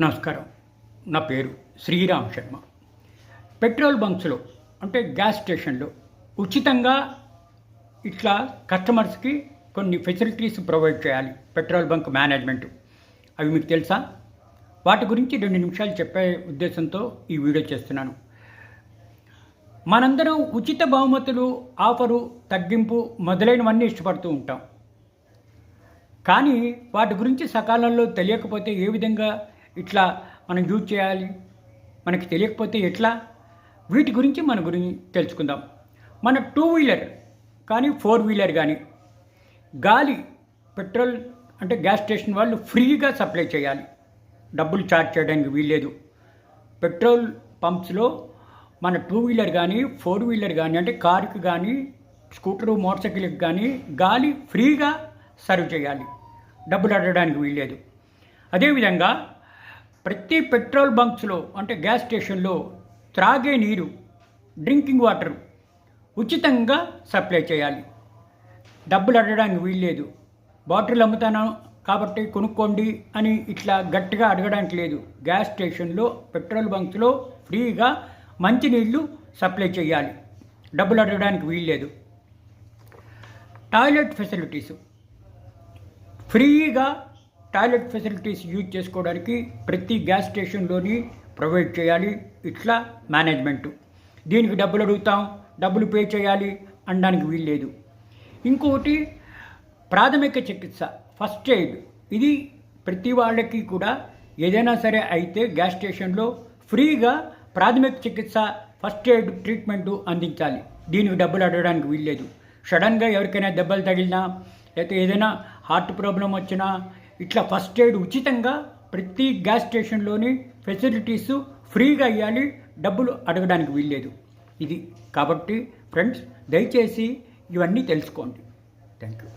నమస్కారం. నా పేరు శ్రీరామ్ శర్మ. పెట్రోల్ బంక్స్లో అంటే గ్యాస్ స్టేషన్లో ఉచితంగా ఇట్లా కస్టమర్స్కి కొన్ని ఫెసిలిటీస్ ప్రొవైడ్ చేయాలి. Petrol bunk management. అవి మీకు తెలుసా? వాటి గురించి రెండు నిమిషాలు చెప్పే ఉద్దేశంతో ఈ వీడియో చేస్తున్నాను. మనందరం ఉచిత బహుమతులు ఆఫరు తగ్గింపు మొదలైనవన్నీ ఇష్టపడుతూ ఉంటాం. కానీ వాటి గురించి సకాలంలో తెలియకపోతే ఏ విధంగా ఇట్లా మనం యూజ్ చేయాలి? మనకి తెలియకపోతే ఎట్లా? వీటి గురించి మన గురించి తెలుసుకుందాం. మన టూ వీలర్ కానీ ఫోర్ వీలర్ కానీ గాలి పెట్రోల్ అంటే గ్యాస్ స్టేషన్ వాళ్ళు ఫ్రీగా సప్లై చేయాలి. డబ్బులు ఛార్జ్ చేయడానికి వీల్లేదు. పెట్రోల్ పంప్స్లో మన టూ వీలర్ కానీ ఫోర్ వీలర్ కానీ అంటే కారుకి కానీ స్కూటరు మోటార్ సైకిల్కి కానీ గాలి ఫ్రీగా సర్వ్ చేయాలి. డబ్బులు అడగడానికి వీల్లేదు. అదేవిధంగా ప్రతి పెట్రోల్ బంక్స్లో అంటే గ్యాస్ స్టేషన్లో త్రాగే నీరు డ్రింకింగ్ వాటర్ ఉచితంగా సప్లై చేయాలి. డబ్బులు అడగడానికి వీల్లేదు. బాటిల్ అమ్ముతాను కాబట్టి కొనుక్కోండి అని ఇట్లా గట్టిగా అడగడానికి లేదు. గ్యాస్ స్టేషన్లో పెట్రోల్ బంక్స్లో ఫ్రీగా మంచినీళ్ళు సప్లై చేయాలి. డబ్బులు అడగడానికి వీల్లేదు. Toilet facilities. ఫ్రీగా టాయిలెట్ ఫెసిలిటీస్ యూజ్ చేసుకోవడానికి ప్రతి గ్యాస్ స్టేషన్లోని ప్రొవైడ్ చేయాలి. ఇట్లా మేనేజ్మెంట్. దీనికి డబ్బులు అడుగుతాం డబ్బులు పే చేయాలి అనడానికి వీల్లేదు. ఇంకొకటి ప్రాథమిక చికిత్స ఫస్ట్ ఎయిడ్. ఇది ప్రతి వాళ్ళకి కూడా ఏదైనా సరే అయితే గ్యాస్ స్టేషన్లో ఫ్రీగా ప్రాథమిక చికిత్స ఫస్ట్ ఎయిడ్ ట్రీట్మెంట్ అందించాలి. దీనికి డబ్బులు అడగడానికి వీల్లేదు. సడన్గా ఎవరికైనా దెబ్బలు తగిలినా లేకపోతే ఏదైనా హార్ట్ ప్రాబ్లం వచ్చినా ఇట్లా ఫస్ట్ ఎయిడ్ ఉచితంగా ప్రతి గ్యాస్ స్టేషన్లోని ఫెసిలిటీస్ ఫ్రీగా ఇవ్వాలి డబ్బులు అడగడానికి వీల్లేదు. ఇది కాబట్టి ఫ్రెండ్స్ దయచేసి ఇవన్నీ తెలుసుకోండి. Thank you